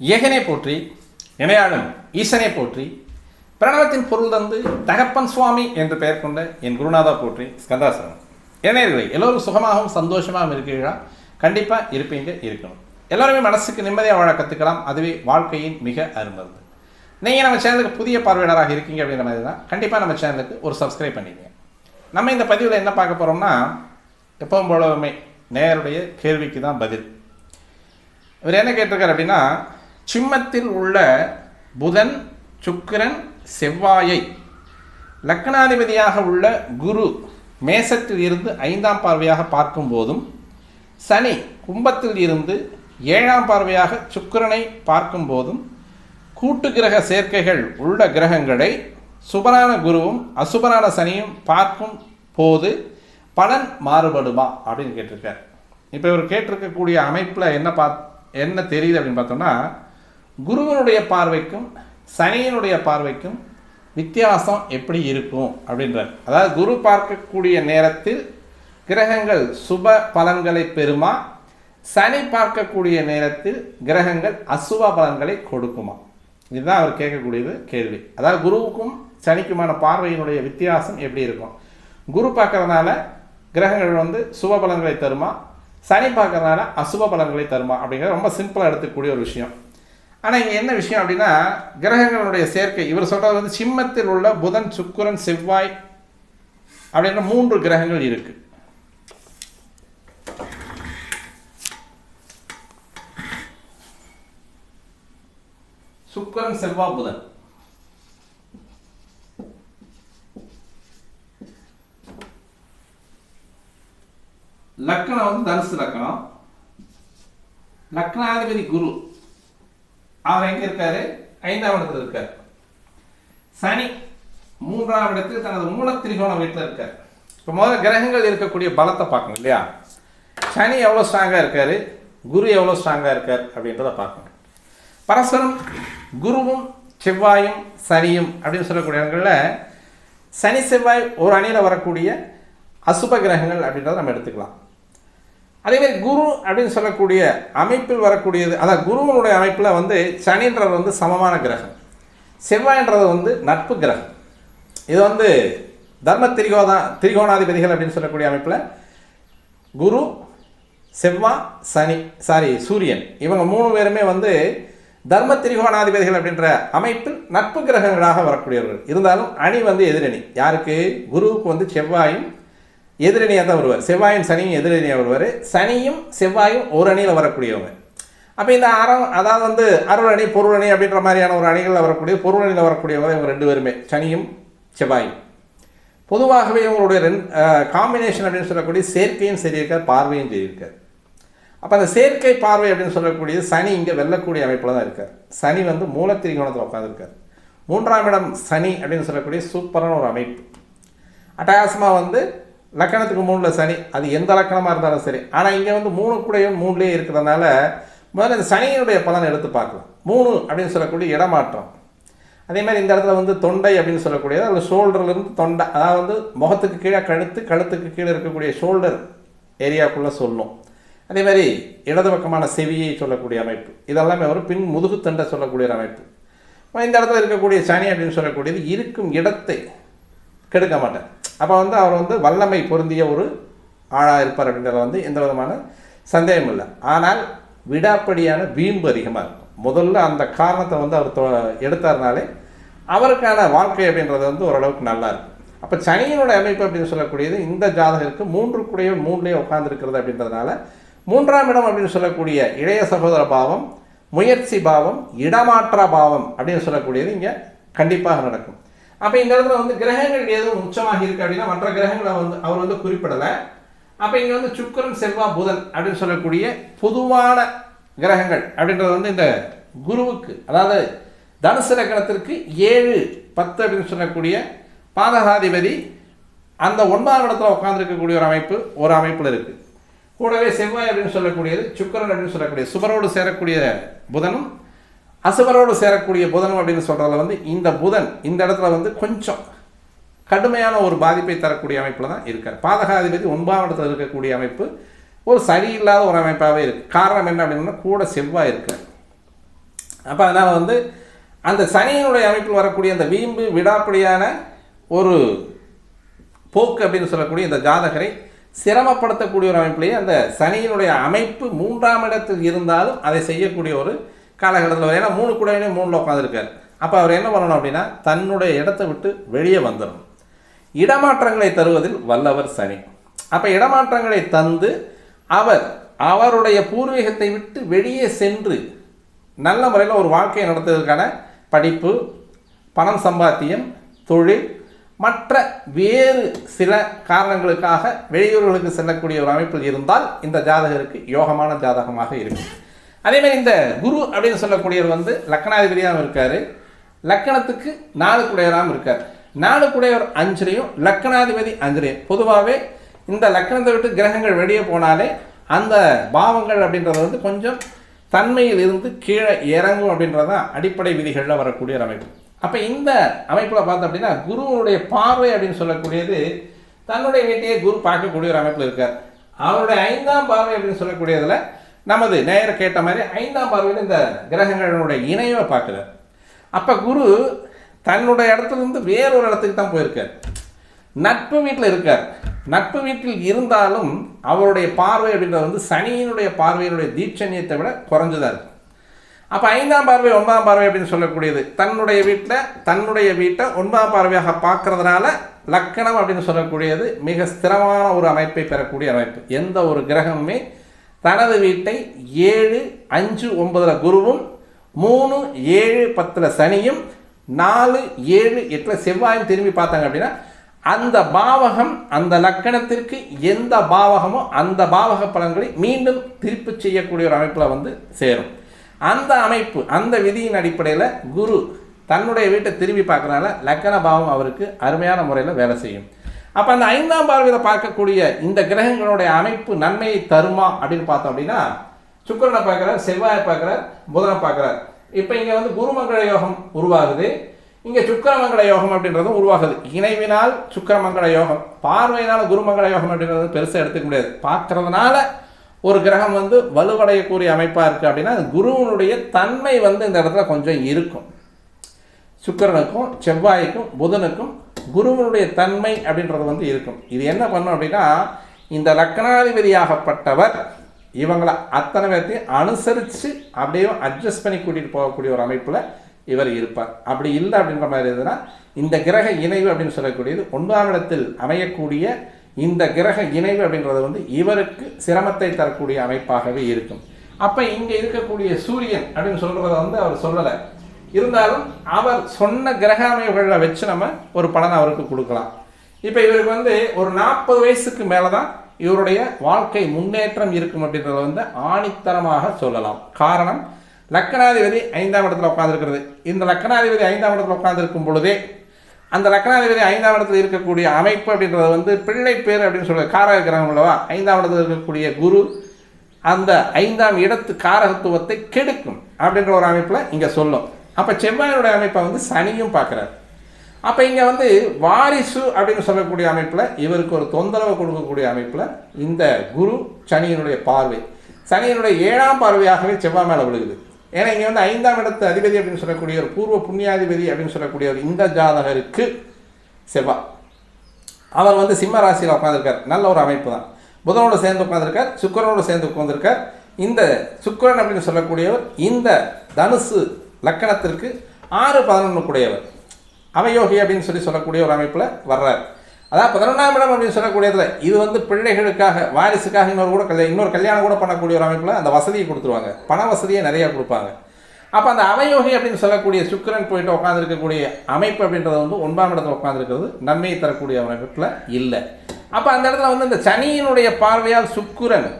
ஏகனை போற்றி இணையாளன் ஈசனை போற்றி பிரணவத்தின் பொருள் தந்து தகப்பன் சுவாமி என்று பெயர் கொண்ட என் குருநாதா போற்றி ஸ்கந்தாசனம். இணையர்களை எல்லோரும் சுகமாகவும் சந்தோஷமாகவும் இருக்கிறீர்களா? கண்டிப்பாக இருப்பீங்க இருக்கணும். எல்லோருமே மனசுக்கு நிம்மதியாக வாழ கற்றுக்கலாம் அதுவே வாழ்க்கையின் மிக அருமருந்து நீங்கள் நம்ம சேனலுக்கு புதிய பார்வையாளராக இருக்கீங்க அப்படின்ற மாதிரி தான் கண்டிப்பாக நம்ம சேனலுக்கு ஒரு சப்ஸ்கிரைப் பண்ணிக்கங்க. நம்ம இந்த பதிவில் என்ன பார்க்க போகிறோம்னா எப்பவும் போலவுமே நேருடைய கேள்விக்கு தான் பதில். இவர் என்ன கேட்டிருக்கார் அப்படின்னா சிம்மத்தில் உள்ள புதன் சுக்கிரன் செவ்வாயை லக்னாதிபதியாக உள்ள குரு மேசத்தில் இருந்து ஐந்தாம் பார்வையாக பார்க்கும் போதும் சனி கும்பத்தில் இருந்து ஏழாம் பார்வையாக சுக்கிரனை பார்க்கும் போதும் கூட்டு கிரக சேர்க்கைகள் உள்ள கிரகங்களை சுபரான குருவும் அசுபரான சனியும் பார்க்கும் போது பலன் மாறுபடுமா அப்படின்னு கேட்டிருக்கார். இப்போ இவர் கேட்டிருக்கக்கூடிய அமைப்பில் என்ன பா என்ன தெரியுது அப்படின்னு பார்த்தோம்னா குருவனுடைய பார்வைக்கும் சனியினுடைய பார்வைக்கும் வித்தியாசம் எப்படி இருக்கும் அப்படின்றார். அதாவது குரு பார்க்கக்கூடிய நேரத்தில் கிரகங்கள் சுப பலன்களை பெறுமா? சனி பார்க்கக்கூடிய நேரத்தில் கிரகங்கள் அசுப பலன்களை கொடுக்குமா? இதுதான் அவர் கேட்கக்கூடியது கேள்வி. அதாவது குருவுக்கும் சனிக்குமான பார்வையினுடைய வித்தியாசம் எப்படி இருக்கும்? குரு பார்க்கறதுனால கிரகங்கள் வந்து சுப பலன்களை தருமா? சனி பார்க்கறதுனால அசுப பலன்களை தருமா? அப்படிங்கிறது ரொம்ப சிம்பிளாக எடுத்துக்கூடிய ஒரு விஷயம். ஆனால் இங்கே என்ன விஷயம் அப்படின்னா கிரகங்களுடைய சேர்க்கை. இவர் சொல்கிறது வந்து சிம்மத்தில் உள்ள புதன் சுக்கிரன் செவ்வாய் அப்படின்ற மூன்று கிரகங்கள் இருக்கு. சுக்கரன் செவ்வாய் புதன். லக்னம் வந்து தனுசு லக்னம். லக்னாதிபதி குரு. அவர் எங்க இருக்காரு? ஐந்தாம் இடத்துல இருக்கார். சனி மூன்றாம் இடத்தில் தனது மூல திரிகோண வீட்டில் இருக்கார். இப்போ முதல்ல கிரகங்கள் இருக்கக்கூடிய பலத்தை பார்க்கணும் இல்லையா? சனி எவ்வளோ ஸ்ட்ராங்காக இருக்காரு? குரு எவ்வளோ ஸ்ட்ராங்காக இருக்கார்? அப்படின்றத பார்க்கணும். பரஸ்பரம் குருவும் செவ்வாயும் சனியும் அப்படின்னு சொல்லக்கூடிய இடங்களில் சனி செவ்வாய் ஒரு அணியில் வரக்கூடிய அசுப கிரகங்கள் அப்படின்றத நம்ம எடுத்துக்கலாம். அதேமாதிரி குரு அப்படின்னு சொல்லக்கூடிய அமைப்பில் வரக்கூடியது அதான் குருவனுடைய அமைப்பில் வந்து சனின்றது வந்து சமமான கிரகம். செவ்வாயின்றது வந்து நட்பு கிரகம். இது வந்து தர்ம திரிகோதா திரிகோணாதிபதிகள் அப்படின்னு சொல்லக்கூடிய அமைப்பில் குரு செவ்வா சனி சாரி சூரியன். இவங்க மூணு பேருமே வந்து தர்ம திரிகோணாதிபதிகள் அப்படின்ற அமைப்பில் நட்பு கிரகங்களாக வரக்கூடியவர்கள். இருந்தாலும் அணி வந்து எதிரணி. யாருக்கு? குருவுக்கு வந்து செவ்வாயும் எதிரணியாக தான் வருவார். செவ்வாயும் சனியும் எதிரணியாக வருவார். சனியும் செவ்வாயும் ஒரு அணியில் வரக்கூடியவங்க. அப்போ இந்த அறம் அதாவது வந்து அருள் அணி பொருள் அணி அப்படின்ற மாதிரியான ஒரு அணிகளில் வரக்கூடிய பொருள் அணியில் வரக்கூடியவங்க இவங்க ரெண்டு பேருமே. சனியும் செவ்வாயும். பொதுவாகவே இவங்களுடைய ரெண்டு காம்பினேஷன் அப்படின்னு சொல்லக்கூடிய சேர்க்கையும் சரி இருக்கார் பார்வையும் சரியிருக்கார். அப்போ அந்த செயற்கை பார்வை அப்படின்னு சொல்லக்கூடியது சனி இங்கே வெல்லக்கூடிய அமைப்பில் தான் இருக்கார். சனி வந்து மூலத்திரிகோணத்தில் உட்காந்துருக்கார் மூன்றாம் இடம் சனி அப்படின்னு சொல்லக்கூடிய சூப்பரான ஒரு அமைப்பு. அட்டகாசமாக வந்து லக்கணத்துக்கு மூணில் சனி அது எந்த லக்கணமாக இருந்தாலும் சரி. ஆனால் இங்கே வந்து மூணு கூடையும் மூணுலேயே இருக்கிறதுனால முதல்ல இந்த சனியினுடைய பலன் எடுத்து பார்க்கலாம். மூணு அப்படின்னு சொல்லக்கூடிய இடமாற்றம். அதே மாதிரி இந்த இடத்துல வந்து தொண்டை அப்படின்னு சொல்லக்கூடியது. அதில் ஷோல்டர்லேருந்து தொண்டை அதாவது வந்து முகத்துக்கு கீழே கழுத்து கழுத்துக்கு கீழே இருக்கக்கூடிய ஷோல்டர் ஏரியாக்குள்ளே சொல்லும். அதே மாதிரி இடது பக்கமான செவியை சொல்லக்கூடிய அமைப்பு. இதெல்லாமே ஒரு பின் முதுகுத்தண்டை சொல்லக்கூடிய ஒரு அமைப்பு. இந்த இடத்துல இருக்கக்கூடிய சனி அப்படின்னு சொல்லக்கூடியது இருக்கும் இடத்தை கெடுக்க மாட்டேன் அப்போ வந்து அவர் வந்து வல்லமை பொருந்திய ஒரு ஆளாக இருப்பார் அப்படின்றத வந்து எந்த விதமான சந்தேகம் இல்லை. ஆனால் விடாப்படியான வீம்பு அதிகமாக இருக்கும். முதல்ல அந்த காரணத்தை வந்து அவர் தொ எடுத்தாருனாலே அவருக்கான வாழ்க்கை அப்படின்றது வந்து ஓரளவுக்கு நல்லா இருக்கும். அப்போ சனியினுடைய அமைப்பு அப்படின்னு சொல்லக்கூடியது இந்த ஜாதகருக்கு மூன்று கூடையோ மூணுலேயே உட்காந்துருக்கிறது அப்படின்றதுனால மூன்றாம் இடம் அப்படின்னு சொல்லக்கூடிய இளைய சகோதர பாவம் முயற்சி பாவம் இடமாற்ற பாவம் அப்படின்னு சொல்லக்கூடியது இங்கே கண்டிப்பாக நடக்கும். அப்போ இந்த இடத்துல வந்து கிரகங்கள் எதுவும் உச்சமாக இருக்கு அப்படின்னா மற்ற கிரகங்களை வந்து அவர் வந்து குறிப்பிடலை. அப்போ இங்கே வந்து சுக்கரன் செவ்வா புதன் அப்படின்னு சொல்லக்கூடிய பொதுவான கிரகங்கள் அப்படின்றது வந்து இந்த குருவுக்கு அதாவது தனுசு லக்கணத்திற்கு ஏழு பத்து அப்படின்னு சொல்லக்கூடிய பாதகாதிபதி அந்த ஒன்பதாம் இடத்துல உட்காந்துருக்கக்கூடிய ஒரு அமைப்பு ஒரு அமைப்பில் இருக்குது கூடவே செவ்வாய் அப்படின்னு சொல்லக்கூடியது சுக்கரன் அப்படின்னு சொல்லக்கூடிய சுபரோடு சேரக்கூடிய புதனும் அசுவரோடு சேரக்கூடிய புதன் அப்படின்னு சொல்கிறதுல வந்து இந்த புதன் இந்த இடத்துல வந்து கொஞ்சம் கடுமையான ஒரு பாதிப்பை தரக்கூடிய அமைப்பில் தான் இருக்கார். பாதகாதிபதி ஒன்பதாம் இடத்துல இருக்கக்கூடிய அமைப்பு ஒரு சரியில்லாத ஒரு அமைப்பாகவே இருக்குது காரணம் என்ன அப்படின்னா கூட செவ்வாய் இருக்கார். அப்போ அதனால் வந்து அந்த சனியினுடைய அமைப்பில் வரக்கூடிய அந்த வீம்பு விடாப்படியான ஒரு போக்கு அப்படின்னு சொல்லக்கூடிய இந்த ஜாதகரை சிரமப்படுத்தக்கூடிய ஒரு அமைப்பிலேயே அந்த சனியினுடைய அமைப்பு மூன்றாம் இடத்தில் இருந்தாலும் அதை செய்யக்கூடிய ஒரு காலகட்டத்தில் ஏன்னா மூணு கூடையிலையும் மூணில் உட்காந்துருக்கார் அப்போ அவர் என்ன பண்ணணும் அப்படின்னா தன்னுடைய இடத்தை விட்டு வெளியே வந்துடணும். இடமாற்றங்களை தருவதில் வல்லவர் சனி. அப்போ இடமாற்றங்களை தந்து அவர் அவருடைய பூர்வீகத்தை விட்டு வெளியே சென்று நல்ல முறையில் ஒரு வாழ்க்கையை நடத்துவதற்கான படிப்பு பணம் சம்பாத்தியம் தொழில் மற்ற வேறு சில காரணங்களுக்காக வெளியூர்களுக்கு செல்லக்கூடிய ஒரு அமைப்பில் இருந்தால் இந்த ஜாதகருக்கு யோகமான ஜாதகமாக இருக்கும். அதே மாதிரி இந்த குரு அப்படின்னு சொல்லக்கூடியவர் வந்து லக்கணாதிபதியாகவும் இருக்கார். லக்கணத்துக்கு நாலு குடையராகவும் இருக்கார். நாலு குடையவர் அஞ்சுலையும் லக்கணாதிபதி அஞ்சுலையும். பொதுவாகவே இந்த லக்கணத்தை விட்டு கிரகங்கள் வெளியே போனாலே அந்த பாவங்கள் அப்படின்றது வந்து கொஞ்சம் தன்மையில் இருந்து கீழே இறங்கும் அப்படின்றது தான் அடிப்படை விதிகளில் வரக்கூடிய ஒரு அமைப்பு. அப்போ இந்த அமைப்பில் பார்த்தோம் அப்படின்னா குருவனுடைய பார்வை அப்படின்னு சொல்லக்கூடியது தன்னுடைய வீட்டையே குரு பார்க்கக்கூடிய ஒரு அமைப்பில் இருக்கார். அவருடைய ஐந்தாம் பார்வை அப்படின்னு சொல்லக்கூடியதில் நமது நேர கேட்ட மாதிரி ஐந்தாம் பார்வையில் இந்த கிரகங்களுடைய இணைவை பார்க்குறார். அப்போ குரு தன்னுடைய இடத்துல இருந்து வேறொரு இடத்துக்கு தான் போயிருக்கார். நட்பு வீட்டில் இருக்கார். நட்பு வீட்டில் இருந்தாலும் அவருடைய பார்வை அப்படின்றது வந்து சனியினுடைய பார்வையினுடைய தீட்சண்யத்தை விட குறைஞ்சதாக இருக்கும். அப்போ ஐந்தாம் பார்வை ஒன்பதாம் பார்வை அப்படின்னு சொல்லக்கூடியது. தன்னுடைய வீட்டில் தன்னுடைய வீட்டை ஒன்பதாம் பார்வையாக பார்க்கறதுனால லக்கணம் அப்படின்னு சொல்லக்கூடியது மிக ஸ்திரமான ஒரு அமைப்பை பெறக்கூடிய அமைப்பு. எந்த ஒரு கிரகமுமே தனது வீட்டை ஏழு அஞ்சு ஒன்பதில் குருவும் மூணு ஏழு பத்தில் சனியும் நாலு ஏழு எட்டில் செவ்வாயும் திரும்பி பார்த்தாங்க அப்படின்னா அந்த பாவகம் அந்த லக்கணத்திற்கு எந்த பாவகமோ அந்த பாவக பலன்களை மீண்டும் திருப்பி செய்யக்கூடிய ஒரு அமைப்பில் வந்து சேரும். அந்த அமைப்பு அந்த விதியின் அடிப்படையில் குரு தன்னுடைய வீட்டை திரும்பி பார்க்கறனால லக்கண பாவம் அவருக்கு அருமையான முறையில் வேலை செய்யும். அப்போ அந்த ஐந்தாம் பார்வையில் பார்க்கக்கூடிய இந்த கிரகங்களுடைய அமைப்பு நன்மையை தருமா அப்படின்னு பார்த்தோம் அப்படின்னா சுக்கரனை பார்க்குறார் செவ்வாயை பார்க்குறார் புதனை பார்க்குறார். இப்போ இங்கே வந்து குருமங்கள யோகம் உருவாகுது. இங்கே சுக்கரமங்கள யோகம் அப்படின்றதும் உருவாகுது. இணைவினால் சுக்கிரமங்கள யோகம் பார்வையினால் குருமங்கள யோகம் அப்படின்றது பெருசாக எடுத்துக்க முடியாது. பார்க்கறதுனால ஒரு கிரகம் வந்து வலுவடையக்கூடிய அமைப்பாக இருக்குது அப்படின்னா அது குருவனுடைய தன்மை வந்து இந்த இடத்துல கொஞ்சம் இருக்கும். சுக்கிரனுக்கும் செவ்வாய்க்கும் புதனுக்கும் குருவனுடைய தன்மை அப்படின்றது வந்து இருக்கும். இது என்ன பண்ணும் அப்படின்னா இந்த லக்னாதிபதியாகப்பட்டவர் இவங்களை அத்தனை பேர்த்தையும் அனுசரித்து அப்படியே அட்ஜஸ்ட் பண்ணி கூட்டிகிட்டு போகக்கூடிய ஒரு அமைப்பில் இவர் இருப்பார். அப்படி இல்லை அப்படின்ற மாதிரி இருந்ததுன்னா இந்த கிரக இணைவு அப்படின்னு சொல்லக்கூடியது ஒன்பதாம் இடத்தில் அமையக்கூடிய இந்த கிரக இணைவு அப்படின்றது வந்து இவருக்கு சிரமத்தை தரக்கூடிய அமைப்பாகவே இருக்கும். அப்போ இங்கே இருக்கக்கூடிய சூரியன் அப்படின்னு சொல்கிறத வந்து அவர் சொல்லலை. இருந்தாலும் அவர் சொன்ன கிரக அமைவுகளை வச்சு நம்ம ஒரு பலன் அவருக்கு கொடுக்கலாம். இப்போ இவருக்கு வந்து ஒரு நாற்பது வயசுக்கு மேலே தான் இவருடைய வாழ்க்கை முன்னேற்றம் இருக்கும் அப்படின்றத வந்து ஆணித்தரமாக சொல்லலாம். காரணம் லக்கணாதிபதி ஐந்தாம் இடத்துல உட்காந்துருக்கிறது இந்த லக்கணாதிபதி ஐந்தாம் இடத்துல உட்காந்துருக்கும் பொழுதே அந்த லக்கணாதிபதி ஐந்தாம் இடத்துல இருக்கக்கூடிய அமைப்பு அப்படின்றது வந்து பிள்ளை பேர் அப்படின்னு சொல்ல காரக கிரகம் அல்லவா ஐந்தாம் இடத்துல இருக்கக்கூடிய குரு அந்த ஐந்தாம் இடத்து காரகத்துவத்தை கெடுக்கும் அப்படின்ற ஒரு அமைப்பில் இங்கே சொல்லும். அப்போ செவ்வாயனுடைய அமைப்பை வந்து சனியும் பார்க்குறாரு. அப்போ இங்கே வந்து வாரிசு அப்படின்னு சொல்லக்கூடிய அமைப்பில் இவருக்கு ஒரு தொந்தரவு கொடுக்கக்கூடிய அமைப்பில் இந்த குரு சனியினுடைய பார்வை. சனியினுடைய ஏழாம் பார்வையாகவே செவ்வாய் மேலே விழுகுது. ஏன்னா இங்கே வந்து ஐந்தாம் இடத்து அதிபதி அப்படின்னு சொல்லக்கூடிய ஒரு பூர்வ புண்ணியாதிபதி அப்படின்னு சொல்லக்கூடிய ஒரு இந்த ஜாதகருக்கு செவ்வாய். அவர் வந்து சிம்ம ராசியில் உட்காந்துருக்கார் நல்ல ஒரு அமைப்பு தான் புதனோடு சேர்ந்து உட்காந்துருக்கார் சுக்கரனோடு சேர்ந்து உட்காந்துருக்கார் இந்த சுக்கரன் அப்படின்னு சொல்லக்கூடியவர் இந்த தனுசு லக்கணத்திற்கு ஆறு பதினொன்று கூடியவர் அவயோகி அப்படின்னு சொல்லி சொல்லக்கூடிய ஒரு அமைப்பில் வர்றார். அதாவது பதினொன்றாம் இடம் அப்படின்னு சொல்லக்கூடியதில் இது வந்து பிள்ளைகளுக்காக வாரிசுக்காக இன்னொரு கூட கல்யாணம் இன்னொரு கல்யாணம் கூட பண்ணக்கூடிய ஒரு அமைப்பில் அந்த வசதியை கொடுத்துருவாங்க. பண வசதியை நிறையா கொடுப்பாங்க. அப்போ அந்த அவயோகி அப்படின்னு சொல்லக்கூடிய சுக்கிரன் போயிட்டு உட்காந்துருக்கக்கூடிய அமைப்பு அப்படின்றத வந்து ஒன்பதாம் இடத்துல உட்காந்துருக்கிறது நன்மையை தரக்கூடிய அமைப்பில் இல்லை. அப்போ அந்த இடத்துல வந்து இந்த சனியினுடைய பார்வையால் சுக்குரன்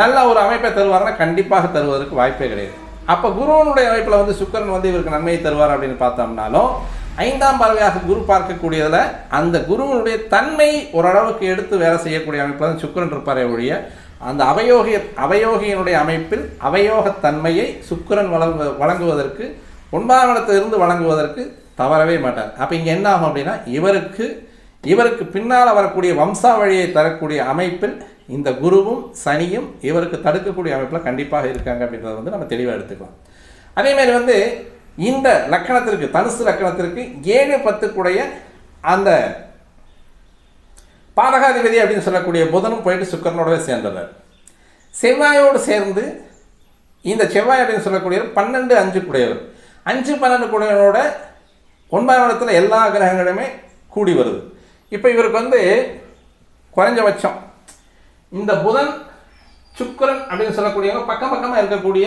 நல்ல ஒரு அமைப்பை தருவாருன்னா கண்டிப்பாக தருவதற்கு வாய்ப்பே கிடையாது. அப்போ குருவனுடைய அமைப்பில் வந்து சுக்கிரன் வந்து இவருக்கு நன்மையை தருவார் அப்படின்னு பார்த்தோம்னாலும் ஐந்தாம் பார்வையாக குரு பார்க்கக்கூடியதில் அந்த குருவனுடைய தன்மை ஓரளவுக்கு எடுத்து வேலை செய்யக்கூடிய அமைப்பில் தான் சுக்கிரன் இருப்பாரே ஒழிய அந்த அவயோகி அவயோகியினுடைய அமைப்பில் அவயோகத் தன்மையை சுக்கிரன் வழங்கு வழங்குவதற்கு ஒன்பதாம் இடத்திலிருந்து வழங்குவதற்கு தவறவே மாட்டார். அப்போ இங்கே என்ன ஆகும் அப்படின்னா இவருக்கு இவருக்கு பின்னால் வரக்கூடிய வம்சாவழியை தரக்கூடிய அமைப்பில் இந்த குருவும் சனியும் இவருக்கு தடுக்கக்கூடிய அமைப்பில் கண்டிப்பாக இருக்காங்க அப்படின்றத வந்து நம்ம தெளிவாக எடுத்துக்கலாம். அதேமாதிரி வந்து இந்த லக்கணத்திற்கு தனுசு லக்கணத்திற்கு ஏழு பத்துக்குடைய அந்த பாதகாதிபதி அப்படின்னு சொல்லக்கூடிய புதனும் போயிட்டு சுக்கரனோடவே சேர்ந்தவர் செவ்வாயோடு சேர்ந்து இந்த செவ்வாய் அப்படின்னு சொல்லக்கூடியவர் பன்னெண்டு அஞ்சு குடையவர் அஞ்சு பன்னெண்டு குடையனோட ஒன்பதாம் இடத்துல எல்லா கிரகங்களுமே கூடி வருது. இப்போ இவருக்கு வந்து குறைஞ்சபட்சம் இந்த புதன் சுக்கிரன் அப்படின்னு சொல்லக்கூடியவங்க பக்கம் பக்கமாக இருக்கக்கூடிய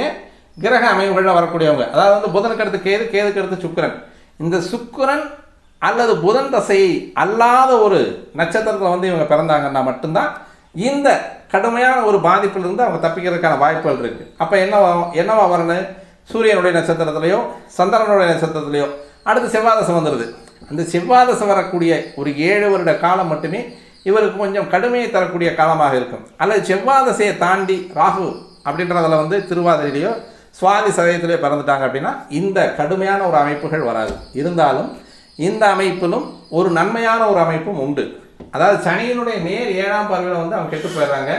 கிரக அமைவுகளில் வரக்கூடியவங்க. அதாவது வந்து புதனுக்கு அடுத்து கேது கேதுக்கு அடுத்து சுக்கிரன். இந்த சுக்கிரன் அல்லது புதன் தசை அல்லாத ஒரு நட்சத்திரத்தில் வந்து இவங்க பிறந்தாங்கன்னா மட்டும்தான் இந்த கடுமையான ஒரு பாதிப்பிலிருந்து அவங்க தப்பிக்கிறதுக்கான வாய்ப்புகள் இருக்குது அப்போ என்னவா என்னவா வரணும்? சூரியனுடைய நட்சத்திரத்திலையோ சந்திரனுடைய நட்சத்திரத்திலையோ அடுத்து செவ்வாதசம் வந்துடுது அந்த செவ்வாதசம் வரக்கூடிய ஒரு ஏழு வருட காலம் மட்டுமே இவருக்கு கொஞ்சம் கடுமையை தரக்கூடிய காலமாக இருக்கும். அல்லது செவ்வாதசையை தாண்டி ராகு அப்படின்றதில் வந்து திருவாதிரையிலையோ சுவாதி சதயத்திலேயோ பிறந்துட்டாங்க அப்படின்னா இந்த கடுமையான ஒரு அமைப்புகள் வராது. இருந்தாலும் இந்த அமைப்பிலும் ஒரு நன்மையான ஒரு அமைப்பும் உண்டு. அதாவது சனியினுடைய நேர் ஏழாம் பார்வையில் வந்து அவங்க கெட்டு போயிடுறாங்க.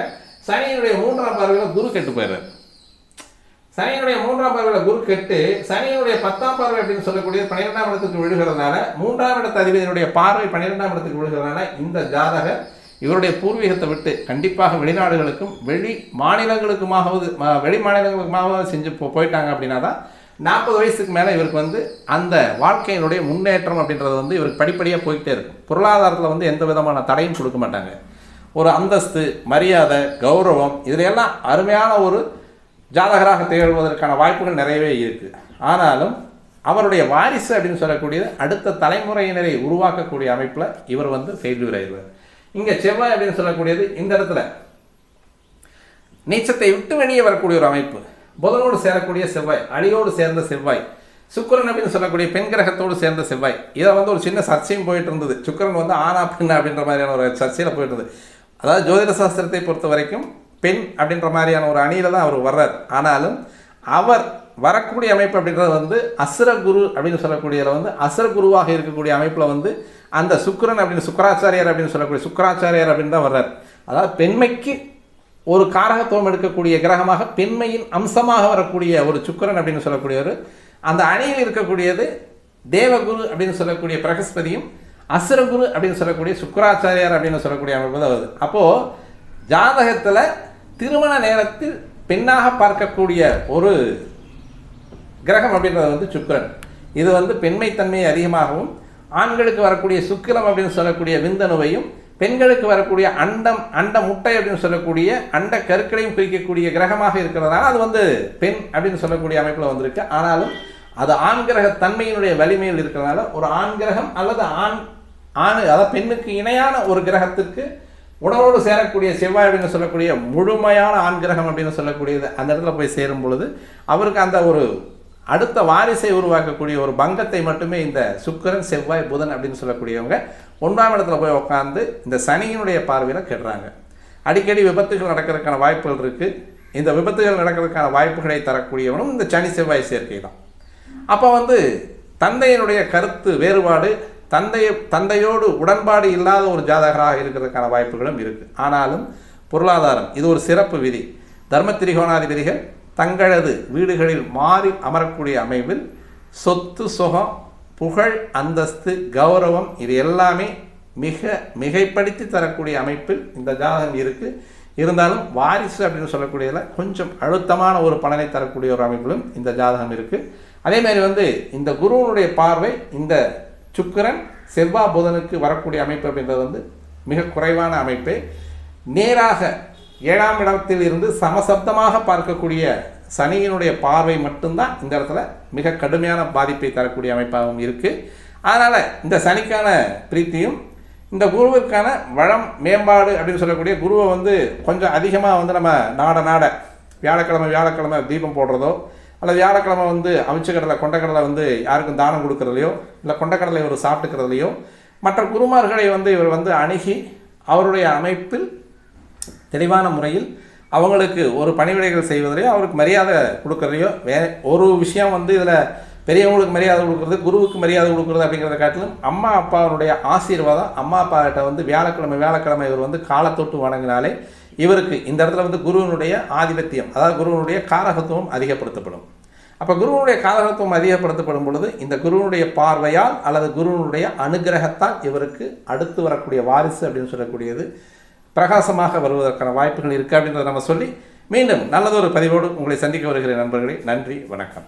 சனியினுடைய மூன்றாம் பார்வையில் குரு கெட்டு போயிடுறாரு. சனியினுடைய மூன்றாம் பார்வையில் குரு கெட்டு சனியினுடைய பத்தாம் பார்வை அப்படின்னு சொல்லக்கூடிய பன்னிரெண்டாம் இடத்துக்கு விழுகிறதுனால மூன்றாம் இடத்து அதிபதியினுடைய பார்வை பன்னிரெண்டாம் இடத்துக்கு விழுகிறதுனால இந்த ஜாதகர் இவருடைய பூர்வீகத்தை விட்டு கண்டிப்பாக வெளிநாடுகளுக்கும் வெளி மாநிலங்களுக்குமாவது வெளி மாநிலங்களுக்குமாவது செஞ்சு போ போயிட்டாங்க அப்படின்னா தான் நாற்பது வயசுக்கு மேலே இவருக்கு வந்து அந்த வாழ்க்கையினுடைய முன்னேற்றம் அப்படின்றது வந்து இவருக்கு படிப்படியாக போய்கிட்டே இருக்கும். பொருளாதாரத்தில் வந்து எந்த விதமான தடையும் கொடுக்க மாட்டாங்க. ஒரு அந்தஸ்து மரியாதை கௌரவம் இதில் எல்லாம் அருமையான ஒரு ஜாதகராக திகழ்வதற்கான வாய்ப்புகள் நிறையவே இருக்குது ஆனாலும் அவருடைய வாரிசு அப்படின்னு சொல்லக்கூடியது அடுத்த தலைமுறையினரை உருவாக்கக்கூடிய அமைப்பில் இவர் வந்து ஃபெயில்யூர் ஆயிடுவார் இங்கே செவ்வாய் அப்படின்னு சொல்லக்கூடியது இந்த இடத்துல. நீச்சத்தை விட்டு வெளியே வரக்கூடிய ஒரு அமைப்பு. புதனோடு சேரக்கூடிய செவ்வாய் அடியோடு சேர்ந்த செவ்வாய் சுக்கிரன் அப்படின்னு சொல்லக்கூடிய பெண் கிரகத்தோடு சேர்ந்த செவ்வாய். இதை வந்து ஒரு சின்ன சர்ச்சையும் போயிட்டு இருந்தது. சுக்கிரன் வந்து ஆனா பெண் அப்படின்ற மாதிரியான ஒரு சர்ச்சையில் போயிட்டு இருந்தது. அதாவது ஜோதிட சாஸ்திரத்தை பொறுத்த வரைக்கும் பெண் அப்படின்ற மாதிரியான ஒரு அணியில தான் அவர் வர்றார். ஆனாலும் அவர் வரக்கூடிய அமைப்பு அப்படின்றது வந்து அசுர குரு அப்படின்னு சொல்லக்கூடியதில் வந்து அசுர குருவாக இருக்கக்கூடிய அமைப்பில் வந்து அந்த சுக்கிரன் அப்படின்னு சுக்கராச்சாரியார் அப்படின்னு சொல்லக்கூடிய சுக்கராச்சாரியார் அப்படின்னு தான் வர்றார். அதாவது பெண்மைக்கு ஒரு காரகத்துவம் எடுக்கக்கூடிய கிரகமாக பெண்மையின் அம்சமாக வரக்கூடிய ஒரு சுக்கிரன் அப்படின்னு சொல்லக்கூடியவர். அந்த அணியில் இருக்கக்கூடியது தேவகுரு அப்படின்னு சொல்லக்கூடிய பிரகஸ்பதியும் அசுரகுரு அப்படின்னு சொல்லக்கூடிய சுக்கராச்சாரியார் அப்படின்னு சொல்லக்கூடிய அமைப்பு தான் வருது. அப்போது ஜாதகத்தில் திருமண நேரத்தில் பெண்ணாக பார்க்கக்கூடிய ஒரு கிரகம் அப்படின்றது வந்து சுக்கரன். இது வந்து பெண்மைத்தன்மையை அதிகமாகவும் ஆண்களுக்கு வரக்கூடிய சுக்கிரம் அப்படின்னு சொல்லக்கூடிய விந்தணுவையும் பெண்களுக்கு வரக்கூடிய அண்டம் அண்ட முட்டை அப்படின்னு சொல்லக்கூடிய அண்ட கருக்களையும் குறிக்கக்கூடிய கிரகமாக இருக்கிறதுனால அது வந்து பெண் அப்படின்னு சொல்லக்கூடிய அமைப்பில் வந்திருக்கு. ஆனாலும் அது ஆண் கிரக தன்மையினுடைய வலிமையில் இருக்கிறதுனால ஒரு ஆண் கிரகம் அல்லது ஆண் ஆண் அதாவது பெண்ணுக்கு இணையான ஒரு கிரகத்திற்கு உடலோடு சேரக்கூடிய செவ்வாய் அப்படின்னு சொல்லக்கூடிய முழுமையான ஆண்கிரகம் அப்படின்னு சொல்லக்கூடியது அந்த இடத்துல போய் சேரும் பொழுது அவருக்கு அந்த ஒரு அடுத்த வாரிசை உருவாக்கக்கூடிய ஒரு பங்கத்தை மட்டுமே இந்த சுக்கிரன் செவ்வாய் புதன் அப்படின்னு சொல்லக்கூடியவங்க ஒன்றாம் இடத்துல போய் உட்காந்து இந்த சனியினுடைய பார்வையில் கெடுறாங்க. அடிக்கடி விபத்துகள் நடக்கிறதுக்கான வாய்ப்புகள் இருக்குது இந்த விபத்துகள் நடக்கிறதுக்கான வாய்ப்புகளை தரக்கூடியவனும் இந்த சனி செவ்வாய் சேர்க்கை தான். அப்போ வந்து தந்தையினுடைய கருத்து வேறுபாடு தந்தையை தந்தையோடு உடன்பாடு இல்லாத ஒரு ஜாதகராக இருக்கிறதுக்கான வாய்ப்புகளும் இருக்குது ஆனாலும் பொருளாதாரம் இது ஒரு சிறப்பு விதி. தர்ம திரிகோணாதிபதிகள் தங்களது வீடுகளில் மாறி அமரக்கூடிய அமைவில் சொத்து சுகம் புகழ் அந்தஸ்து கௌரவம் இது எல்லாமே மிக மிகைப்படுத்தி தரக்கூடிய அமைப்பில் இந்த ஜாதகம் இருக்குது இருந்தாலும் வாரிசு அப்படின்னு சொல்லக்கூடியதில் கொஞ்சம் அழுத்தமான ஒரு பலனை தரக்கூடிய ஒரு அமைப்பிலும் இந்த ஜாதகம் இருக்குது அதே மாதிரி வந்து இந்த குருவனுடைய பார்வை இந்த சுக்கிரன் செவ்வாய் புதனுக்கு வரக்கூடிய அமைப்பு அப்படின்றது வந்து மிக குறைவான அமைப்பு. நேராக ஏழாம் இடத்தில் இருந்து சமசப்தமாக பார்க்கக்கூடிய சனியினுடைய பார்வை மட்டும்தான் இந்த இடத்துல மிக கடுமையான பாதிப்பை தரக்கூடிய அமைப்பாகவும் இருக்குது அதனால் இந்த சனிக்கான பிரீத்தியும் இந்த குருவிற்கான வளம் மேம்பாடு அப்படின்னு சொல்லக்கூடிய குருவை வந்து கொஞ்சம் அதிகமாக வந்து நம்ம நாட நாட வியாழக்கிழமை வியாழக்கிழமை தீபம் போடுறதோ அல்லது வியாழக்கிழமை வந்து அவிச்சக்கடலை கொண்டக்கடலை வந்து யாருக்கும் தானம் கொடுக்கறதுலையோ இல்லை கொண்டக்கடலை இவர் சாப்பிட்டுக்கிறதுலையோ மற்ற குருமார்களை வந்து இவர் வந்து அணுகி அவருடைய அமைப்பில் தெளிவான முறையில் அவங்களுக்கு ஒரு பணிவிடைகள் செய்வதிலையோ அவருக்கு மரியாதை கொடுக்கறதையோ வே ஒரு விஷயம் வந்து இதில் பெரியவங்களுக்கு மரியாதை கொடுக்குறது குருவுக்கு மரியாதை கொடுக்குறது அப்படிங்கிறத காட்டிலும் அம்மா அப்பாவுடைய ஆசீர்வாதம் அம்மா அப்பா கிட்ட வந்து வியாழக்கிழமை வியாழக்கிழமை இவர் வந்து காலத்தொட்டு வணங்கினாலே இவருக்கு இந்த இடத்துல வந்து குருவினுடைய ஆதிபத்தியம் அதாவது குருவினுடைய காரகத்துவம் அதிகப்படுத்தப்படும். அப்போ குருவனுடைய காலகத்துவம் அதிகப்படுத்தப்படும் பொழுது இந்த குருவனுடைய பார்வையால் அல்லது குருவனுடைய அனுகிரகத்தால் இவருக்கு அடுத்து வரக்கூடிய வாரிசு அப்படின்னு சொல்லக்கூடியது பிரகாசமாக வருவதற்கான வாய்ப்புகள் இருக்குது அப்படின்றத நம்ம சொல்லி மீண்டும் நல்லதொரு பதிவோடு உங்களை சந்திக்க வருகிற நண்பர்களே. நன்றி வணக்கம்.